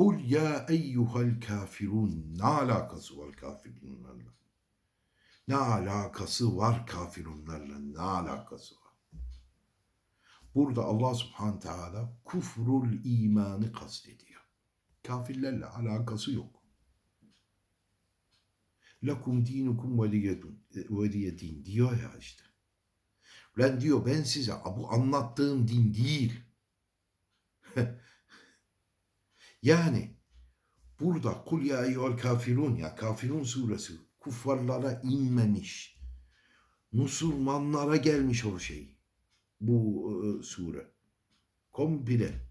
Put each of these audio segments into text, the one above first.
Kul ya eyyuhel kafirun. Ne alakası var kafirunlarla? Ne alakası var kafirunlarla? Ne alakası var? Burada Allah subhanahu teala kufrul imanı kastediyor. Kafirlerle alakası yok. Lakum dinukum veliye din diyor ya işte. Lan diyor ben size bu anlattığım din değil. yani burada kul ya eyyuhel kafirun ya kafirun suresi kuffarlara inmemiş. Musulmanlara gelmiş o şey. Bu e, sure. Komple.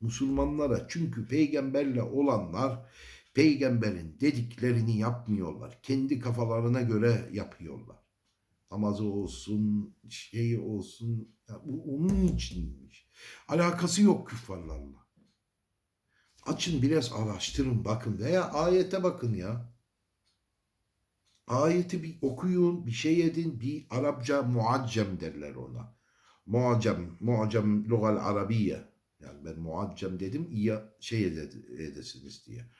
Musulmanlara çünkü peygamberle olanlar peygamberin dediklerini yapmıyorlar. Kendi kafalarına göre yapıyorlar. Namazı olsun, şeyi olsun. Ya bu onun içinmiş. Alakası yok küffarlarla. Açın biraz araştırın bakın veya ayete bakın ya. Ayeti bir okuyun, bir şey edin, bir Arapça muaccem derler ona. Muaccem, muaccem lugal arabiye. Yani ben muaccem dedim iyi şey ede- edesiniz diye.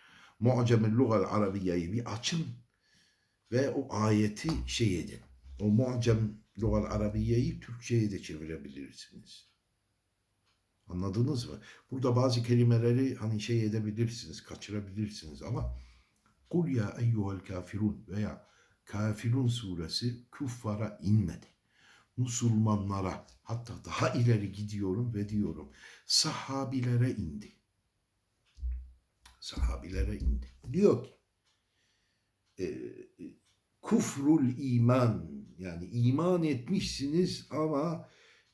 Muaccem lugal arabiyeyi bir açın ve o ayeti şey edin. O muaccem lugal arabiyeyi Türkçe'ye de çevirebilirsiniz. Anladınız mı? Burada bazı kelimeleri hani şey edebilirsiniz, kaçırabilirsiniz ama Kul ya eyyuhel kafirun veya Kafirun suresi küffara inmedi. Musulmanlara hatta daha ileri gidiyorum ve diyorum sahabilere indi. Sahabilere indi. Diyor ki e, kufrul iman yani iman etmişsiniz ama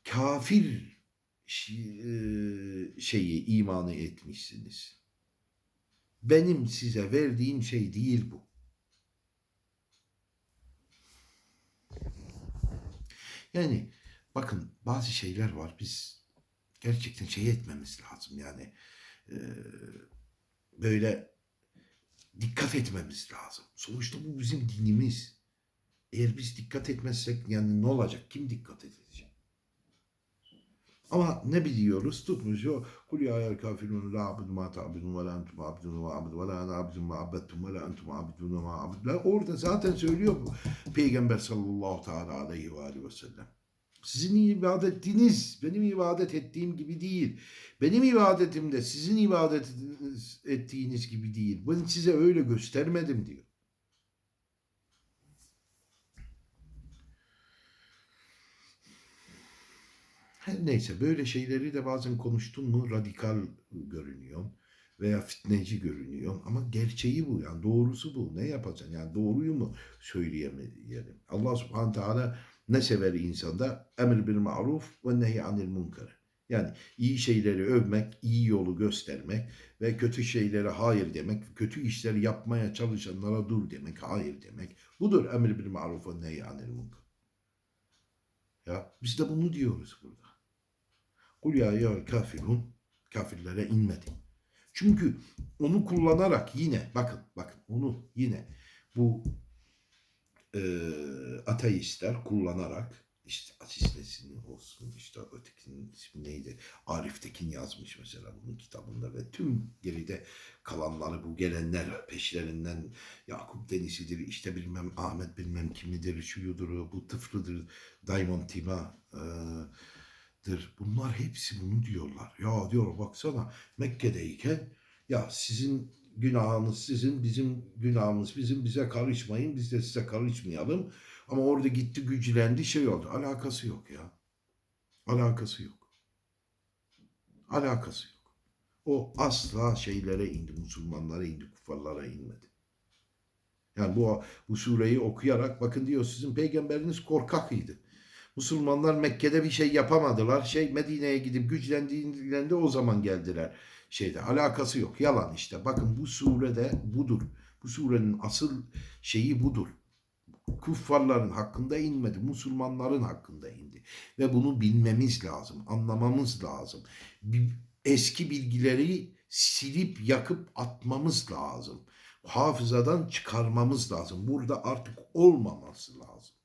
kafir şeyi imanı etmişsiniz. Benim size verdiğim şey değil bu. Yani bakın bazı şeyler var biz gerçekten şey etmemiz lazım yani e, böyle dikkat etmemiz lazım. Sonuçta bu bizim dinimiz. Eğer biz dikkat etmezsek yani ne olacak? Kim dikkat edecek? Ama ne biliyoruz? Tutmuş o kul ya el kafirun la abudu ma ta'budun ve la entum abidun ma abudu ve la ana abidun ma abeddum ve la entum abidun ma abudu. Orada zaten söylüyor bu Peygamber sallallahu teala aleyhi ve aleyhi ve sellem. Sizin ibadet ettiğiniz benim ibadet ettiğim gibi değil. Benim ibadetim de sizin ibadet ettiğiniz gibi değil. Ben size öyle göstermedim diyor. Her neyse böyle şeyleri de bazen konuştun mu radikal görünüyor veya fitneci görünüyor ama gerçeği bu yani doğrusu bu. Ne yapacaksın? Yani doğruyu mu söyleyemeyelim? Allah subhanahu teala ne sever insanda? Emir bil maruf ve nehy anil munkar yani iyi şeyleri övmek iyi yolu göstermek ve kötü şeylere hayır demek kötü işleri yapmaya çalışanlara dur demek hayır demek. Budur emir bil maruf ve nehy anil munkar. Ya biz de bunu diyoruz burada Kul ya kafirun kafirlere inmedi. Çünkü onu kullanarak yine bakın bakın onu yine bu e, ateistler kullanarak işte asistesini olsun işte ötekinin ismi neydi Arif Tekin yazmış mesela bunun kitabında ve tüm geride kalanları bu gelenler peşlerinden Yakup Denizli'dir işte bilmem Ahmet bilmem kimidir şuyudur bu tıfrıdır Diamond Tima eee dır. Bunlar hepsi bunu diyorlar. Ya diyor baksana Mekke'deyken ya sizin günahınız sizin, bizim günahımız bizim, bize karışmayın, biz de size karışmayalım. Ama orada gitti güçlendi şey oldu. Alakası yok ya. Alakası yok. Alakası yok. O asla şeylere indi, Müslümanlara indi, kuffarlara inmedi. Yani bu, bu sureyi okuyarak bakın diyor sizin peygamberiniz korkakıydı. Müslümanlar Mekke'de bir şey yapamadılar. Şey Medine'ye gidip güçlendiğinde o zaman geldiler. Şeyde alakası yok. Yalan işte. Bakın bu surede budur. Bu surenin asıl şeyi budur. Kuffarların hakkında inmedi. Müslümanların hakkında indi. Ve bunu bilmemiz lazım. Anlamamız lazım. Eski bilgileri silip yakıp atmamız lazım. Hafızadan çıkarmamız lazım. Burada artık olmaması lazım.